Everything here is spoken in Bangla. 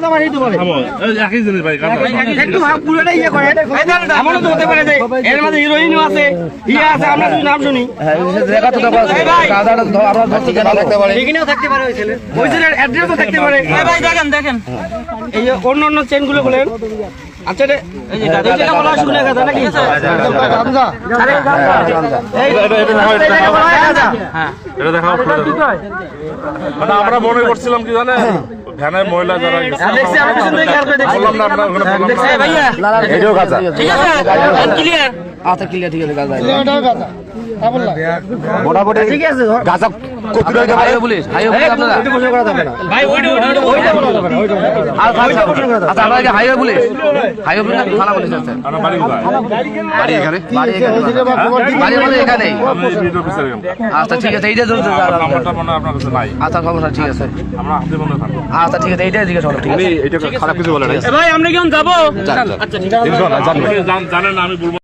থামো, এই একই জিনিস ভাই গাঁজা। একটু ভাব পুরোটাই ইয়ে করে। এমনও তো হতে পারে যে এর মধ্যে হিরোইনও আছে ইয়ে আছে আমরা যদি নাম শুনি। এই ভাই, এখানেও থাকতে পারে ওই ছেলে। ওই ছেলের অ্যাড্রেসও থাকতে পারে। ভাই দেখেন দেখেন। এই যে অন্য চেনগুলো বলেন। আচ্ছা রে এই যে এটা বলা শুনে গেছে নাকি আরে, এই এটা- এটা দেখাও, এটা এটা বলা এটা দেখাও, মানে আমরা মনে করছিলাম কি জানেন ভ্যানে মহিলা যারা গেছে, হ্যাঁ, দেখছি, আমি পিছন খেয়াল করে দেখছি। বললাম না আমরা ওখানে বললাম না। ভাইয়া এটাও গাঁজা ঠিক আছে ক্লিয়ার আচ্ছা ক্লিয়ার ঠিক আছে গাঁজা মোটামুটি ঠিক আছে গাঁজা আচ্ছা আচ্ছা আচ্ছা কি হাইওয়ে পুলিশ? হাইওয়ে পুলিশ না থানা পুলিশ আছে। আমরা বাড়ি কোথায়? বাড়ি এখানে বাড়ি এখানে। বাড়ি আমাদের এখানেই আমি বিডিও অফিসার এখানকার। আচ্ছা ঠিক আছে এইটা ধরুন আমার নাম্বারটা আপনার। কাছে নাই। আচ্ছা সমস্যা ঠিক আছে। আচ্ছা ঠিক আছে এইটাই জিজ্ঞেস ঠিক আছে। খারাপ কিছু বলে ভাই আমরা কেমন যাব? জানেন আমি বলব।